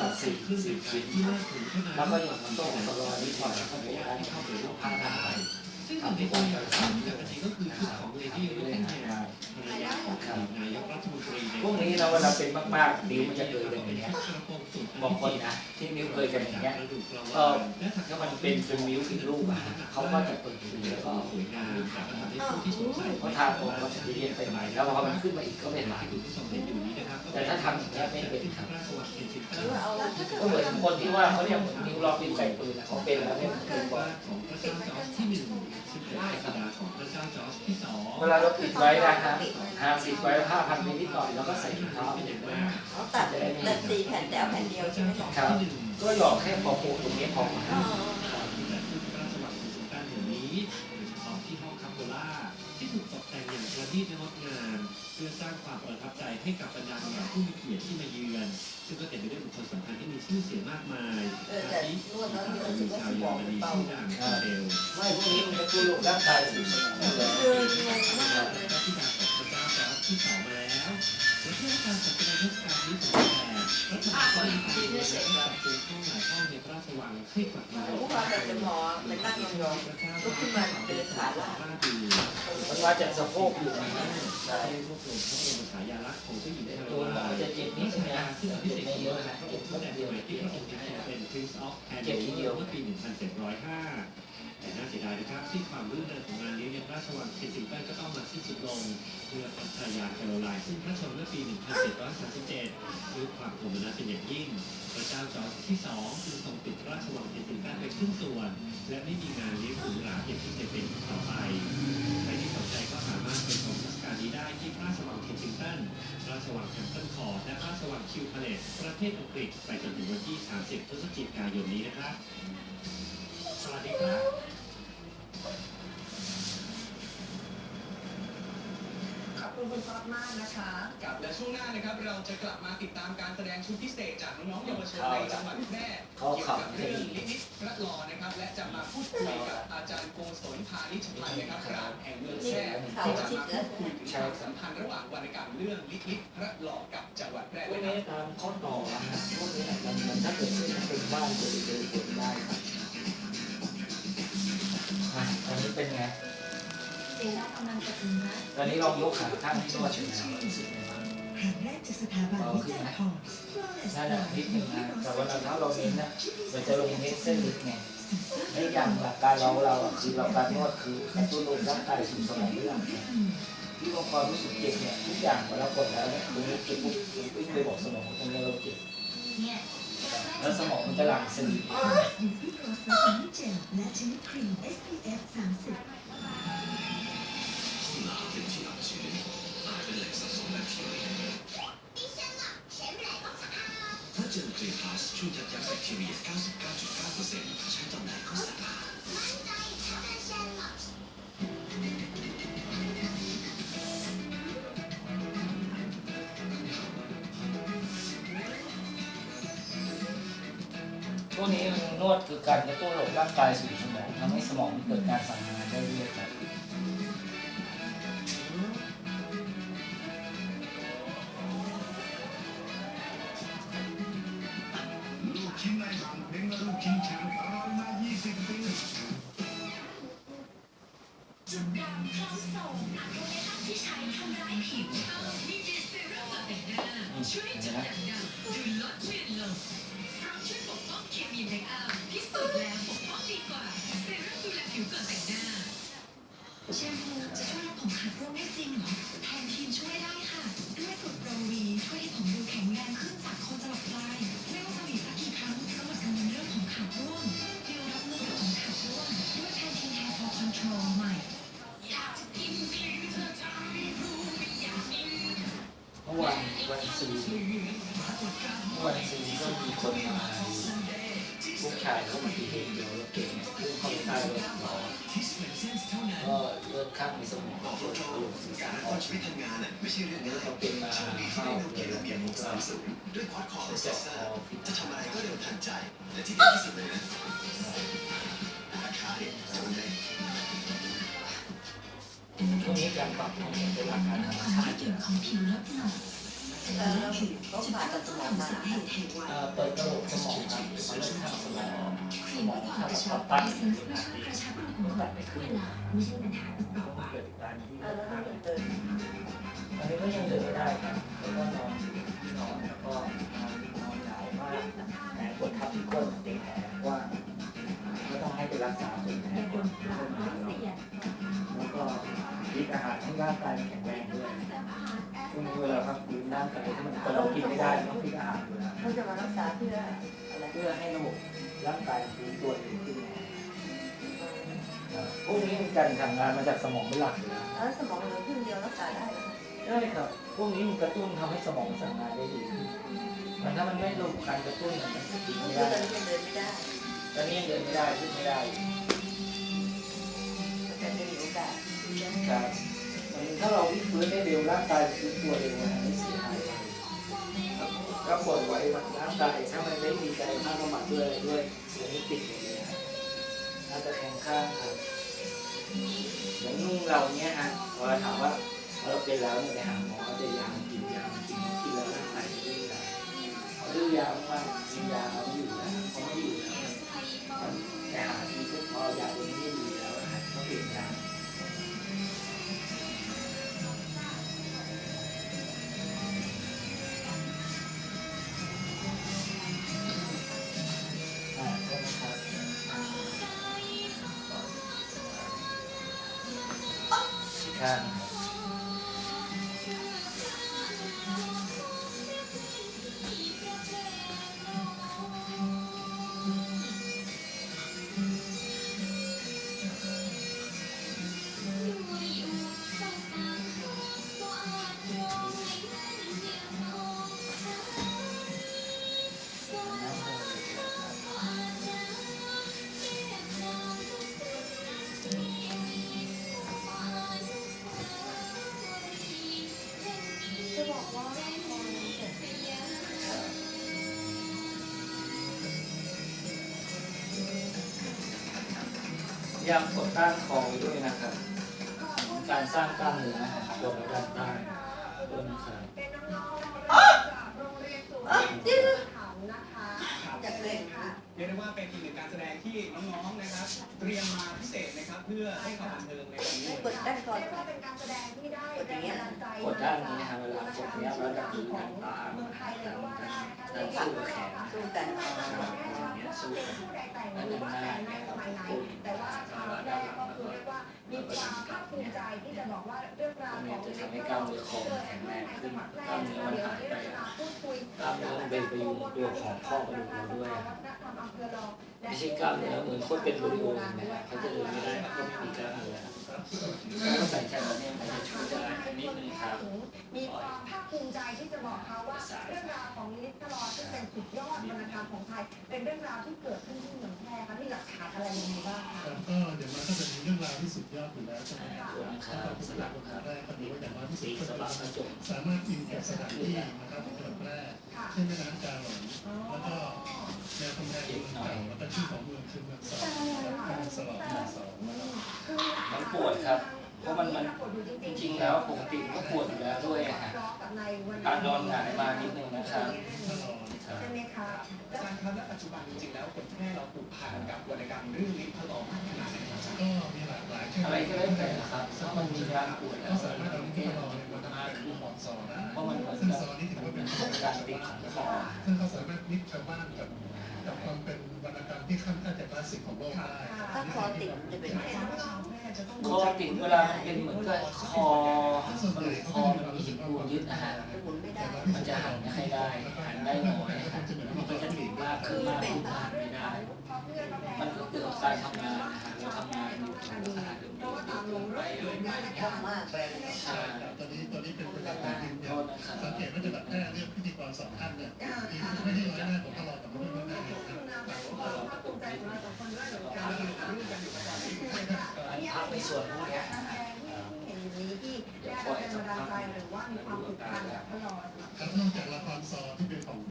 ตัดสิบสิบชิ้นแล้วก็อย่างมันต้องสโลว์นิดหน่อยแล้วก็โบกได้เข้าไปรูปภาพได้ซึ่งหนึ่งในตัวอย่างสำคัญจริงก็คือชุดของเลดี้รุ่นแรกภรรยาของอดีตนายกรัฐมนตรีพวกนี้เราเวลาเป็นมากๆนิ้วมันจะเกิดอย่างเงี้ย บางคนนะที่นิ้วเคยกันอย่างเงี้ยเออถ้ามันเป็นเป็นนิ้วผิดรูปอะเขาก็จะเปิดดูแล้วก็เอาสวยงามจากประเทศผู้ที่สงสัยเพราะทางผมก็จะเรียนไปใหม่แล้วพอมันขึ้นมาอีกก็เป็นหลายที่ทรงเห็นอยู่นี้นะครับแต่ถ้าทำอย่างเงี้ยไม่เป็นครับพระราชวังเคนซิงตันก็เหมือนคนที่ว่าเขาเรียกนิ้วล็อกนิ้วไก่ปืนอะเขาเป็นแล้วเนี่ยมันเป็นบ่อยของพระเจ้าจอร์จที่หนึ่งซึ่งเป็นราชดาของพระเจ้าจอร์จที่สองเวลาเราปิดไว้นะฮะ หาปิดไว้ผ้าพันไปนิดหน่อยแล้วก็ใส่ถุงเท้าเป็นอย่างมากเขาตัดตัดสี่แผ่นแต่เอาแผ่นเดียวใช่ไหมคะครับก็หยอกแค่พอปูตรงนี้พออ๋อที่เกิดขึ้นพระราชวังเคนซิงตันแห่งนี้โดยเฉพาะที่ห้อคาโบล่าที่ถูกตกแต่งอย่างประณีตและงดงามเพื่อสร้างความประทับใจให้กับบรรดาแขกผู้มีเกียรติที่มาเยือน ซึ่งก็เต็มไปด้วยบุคคลสำคัญที่มีชื่อเสียงมากมายอาทินวดแล้วเดี๋ยวหจะญิงว่าชาวเยมอองรมนีเบาชื่อดังคาเดลไม่พวกนี้มันจะกู้ลูกร่างกายสูงสมองอยู่แล้วคืองงมากเลยพระธิดาร ที่สองมาแล้วและเพื่อการจัดแสดงเทศกาลนี้ของแขกรัฐบาลก็มีการเลือกและปรับปรุงห้องหลายห้องในพระราชวังให้กลับมารู้ว่าแบบจะหมอเป็นนั่งยองๆลุกขึ้นมาเดินขาลากมันมาจากสะโพกอยู่นะใช่ได้รวบรวมพระบรมฉายาลักษณ์ของเจ้าหญิงแคโรตัวลน์จะเจ็บนิดนึงนะที่เจ็พิเศษเยอะนะนะเจ็บตั้งแป๊แต่บสเดียวมัยที่พระองค์ทรงเป็น Prince of a n d e l เมื่อปี 1705 แต่น่าเสียดายนะครับที่ความรื่นเริงของงานเลี้ยงในพระราชวังเคนซิงตันก็ต้องมาสิ้นสุดลงเมื่อพระชายาแคโรไลน์ซึ่งพระชนม์เมื่อปี 1737ด้วยความโกรธนัสเป็นอย่างยิ่ง พระเจ้าจอร์จที่สองจึงทรงปิดราชวังเคนซิงตันไปครึ่งส่วน และไม่มีงานเลี้ยงหรูหราอย่างที่จะเป็นต่อไปใครที่สนใจก็สามารถไปชมเทศกาลนี้ได้ที่พระราชวังเคนซิงตันระราชวังแฮมป์ตันคอร์และพระราชวังคิวพาเลตประเทศอังกฤษไปจนถึงวันที่ 30 พฤศจิกายนนี้นะครับสวัสดีครับ คุณคุณป๊อปมากนะคะกับและช่วงหน้านะครับเราจะกลับมาติดตามการแสดงชุดพิเศษจากน้องๆเยาวชนในจังหวัดแพร่เขาเกี่ยวขับกับให้เรื่องลิขิตพระลอนะครับ และจะมาพูดคุยกับอาจารย์โกศลพานิชพันธ์นะครับปราชญ์แห่งเมืองนี่แพร่เขาที่จะชิดมาแล้วพูดคุยถึงความสัมพันธ์ระหว่างวรรณกรรมเรื่องลิขิตพระลอกับจังหวัดแพร่พวด้กวยนะนี้ตามข้อต่อนะพวกนี้มันมันถ้าเกิดซื้อเป็นบ้านจะได้เดินเดินได้ครับอะตอนนี้เป็นไง เจด้ากำลังจะถึงนะตอนนี้ลองยกขาข้างที่นวดอยู่นะรู้สึกไงบ้างแห่งแรกจากสถาบันวิจัยพอร์ตนั่นแหละนิดนึงนะแต่ว่าถ้าเราเน้นนะมันจะลงเน้นเส้นลึกไงในอย่างหลักการเราเราอะคือเราการนวดคือกระตุ้นลมร่างกายสู่สมองเรื่องไงที่ว่าความรู้สึกเจ็บเนี่ยทุกอย่างพอเวลากดแล้วเนี่ยตรงนี้เจ็บปุ๊บวิ่งไปบอกสมองตรงนี้เราเจ็บแล้วสมองมันจะหลั่งสื่อวิโรสและนิเจลและชนิดครีม SPF 30 ถ้าเจลเจพลัสช่วยยับยั้งแบคทีเรีย 99.9%ใช้ตอนไหนก็สะอาดพวกนี้นวดคือการกระตุ้นระบบร่างกายสู่สมองทำให้สมองเกิดการสั่งงาน งหน้าแชมพูจะช่วยลดผมขาดร่วงได้จริงเหรอ วันศุกร์เมื่อวันศุกร์ก็มีคนมาลูกชายเขามาดีเหตุเดียวรถเก่งเนี่ยคือเขาใต้รถหมอก็เลือดข้างในสมองก็กระโหลกศีรออนชีวิตทำงานไม่ใช่เรื่องนี่ง่ายเขาเป็นมาเข้าได้เดืเรียอนนระเบียนี้ของก็สามสูงด้วยคอร์สคอร์จะเซเจ็บสเซคอร์จะทำอะไรก็เร็วทันใจ และที่ดีที่สุดเลยนะราคาเนี่ยจะได้ช่วงนี้การปรับตัวเป็นหลักการธรรมความชายืติของผิวลดลงทา งด้านผิวจะต้องสาเหตุแห่งวัยเอ่อเปิดกระโหลกสมองครับมาเริ่มทำสมองคสรีมมองที่ทำกระชัแล้วตัดเซนส์ช่วยกระชับรูขุมขนเวลาไม่ใช่ปัญหาอีกต่อไปเกิดการที่เออแล้วข้างมันเดินอันนี้ก็ยังเดินไม่ได้ครับแล้วก็นอนนอนแล้วก็นอนนอนหนาวมากแผลกดทับที่ก้นเป็นแผลว้าก็ต้องให้ไปรักษาเป็นแผลในก่บอนนปลายแล้วก็กินอาหารให้ร่างกายแข็งแรงด้วย ฟื้นร่กายที่มันก็เรากินไม่ได้ต้องกินอาหารอยู่แล้วเขาจะมารักษาเพื่ออะไรเพื่อให้ระบบร่างกายฟื้นตัวเร็วขึ้นพวกนี้มันการทำงานมาจากสมองเป็นหลักอยู่แล้วแล้วสมองเหลือครึ่งเดียวรักษาได้เหรอคะใช่ครับ พวกนี้มันกระตุ้นทำให้สมองสั่งงานได้ดีขึ้นมันถ้ามันไม่ลงการกระตุ้นมันจะกินไม่ได้อนนี้ยเดินไม่ได้ ตอนนี้ยังเดินไม่ได้ขึ้นไม่ได้แต่จะมีโอกาสครับถ้าเราวิ่งฟื้นได้เร็วร่างกายฟื้นตัวเร็วนะ ครับก็ปล่อยไว้ร่างกายถ้ามันไม่มีใจข้างประมาทด้วยอะไรด้วยเดี๋ยวนี้ติดหมดเลยนะน่าจะแข็งข้างครับอย่างนุ่งเราเนี้ยฮะพอเราถามว่าเราเป็นแล้วเนี่ยไปหาหมอเขาจะยากินยากินกินแล้วร่างกายจะดื้อยาดื้อยามากกินยาเอาไม่อยู่แล้วพอไม่อยู่แล้วมันไปหาทีปุ๊บพอยาตัวนี้ไม่ดีแล้วนะฮะก็เปลี่ยนยา ยามกดต้านคอไว้ด้วยนะครับ การสร้างกล้ามเนื้อตัวราด้านใต้ด้วยนะครับ เรียกได้ว่าเป็นอีกหนึ่งการแสดงที่น้องๆนะครับ เตรียมมาพิเศษนะครับ เพื่อให้ความบันเทิงในวันนี้กดด้านก่อน เรียกว่าเป็นการแสดงที่ได้แรงบันดาลใจกดด้านนี้นะครับเวลากดเนี้ยเราจะดูทางตาเมืองไทยเลยก็ว่าได้นะคะด้านสู้กับแขนสู้กันเนี่ยสู้กันผู้ใดแต่งหรือว่าแต่งในสมัยไหนแต่ว่าชาวแรกก็คือเรียกว่า มีความภาคภูมิใจที่จะบอกว่าเรื่องราวของจะทำให้กล้ามเนื้อคอแข็งแรงขึ้นกล้ามเนื้อมันหายไปพูดคุยกล้ามเนื้อมันเป็นไปอยู่ตัวของข้อกระดูกเราด้วยไม่ใช่กล้ามเนื้อเหมือนคนเป็นบริโภคนะเขาจะเดินไม่ได้เขาไม่มีกล้ามเนื้อเขาก็ใส่แค่แบบนี้มันจะช่วยได้นิดนึงครับมีความภาคภูมิใจที่จะบอกเขาว่าเรื่องราวของลิทตลอด ซึ่งเป็นสุดยอดวรรณกรรมของไทย เป็นเรื่องราวที่เกิดขึ้นที่เมืองแพร่ค่ะมีหลักฐานอะไรยังไงบ้างคะครับก็อย่างน้อยก็จะมีเรื่องราวที่สุดยอดอยู่แล้วใช่ไหมครับตัวนะครับสลับครับแรกก็ถือว่าอย่างน้อยที่สุสีดก็สลับกระจกสามารถอินกับสถานที่นะครับของจังหวัดแพร่ค่ะเช่นแม่น้ำกาหลงแล้วก็แนวคำแพงเมืองเก่าแล้วก็ชื่อของเมืองคือเมืองสองเป็นสลอดเมืองสองนะครับมันปวดครับเพราะมันมันจริงๆแล้วปกติมันก็ปวดอยู่แล้วด้วยอะฮะการนอนหงายมานิดนึงนะครับ ถ้ารอครับ ใช่ไหมคะอาจารย์ครับและปัจจุบันจริงๆแล้วคนแพร่เราผูกพันกับวรรณกรรมเรื่องลิ้นพะลอมากขนาดไหนครับอาจารย์ก็มีหลากหลายอะไรก็ได้แต่นะครับถ้ามันมีการปวดแล้ก็วสามารถเราทำแก้ให้เรามันในวันมากนั้นขึ้คืนอของซอนะเพราะมันเหมือนซึ่งกับซอนี่ถือว่าเป็นการติดของคอซึ่งเขาสามารถมิกชาวบ้านกับกับความเป็นวรรณกรรมที่ขั้นต้นจากคลาสสิกของโลกได้ถ้าคอติดจะเป็นเห็นว่าน้องแม่จะต้องคอติดเวลามันเป็นเหมือนกับคอคอมันมีหินปูนยึดนะฮะจะหมุนไม่ได้มันจะหันไม่ค่อยได้หันได้น้อยนะฮะมันก็จะ ติดมากขึ้นมากขึ้นหันไม่ได้มันก็เกิดการทำงานนะฮะเราทำงานอยู่ทำงานเดิมไปเรื่อยๆคล่องมากใช่ตอนนี้ตอนนี้เป็นประกาศยืนโทยันษนะครับสังเกตว่าจะแบบแค่เรียกพิธีกรสองท่านเนี่ยไม่ใช่ร้อยหน้าของตลอดแต่ไม่ใช่ร้อยหน้าเนี่ยครับอันพักในส่วนพวกเนี้ยเห็นอย่างนี้ที่ได้แรงบันดาลใจหรือว่ามีความผูกพันกับพระนอนครับนอกจากละครซอที่เป็นของ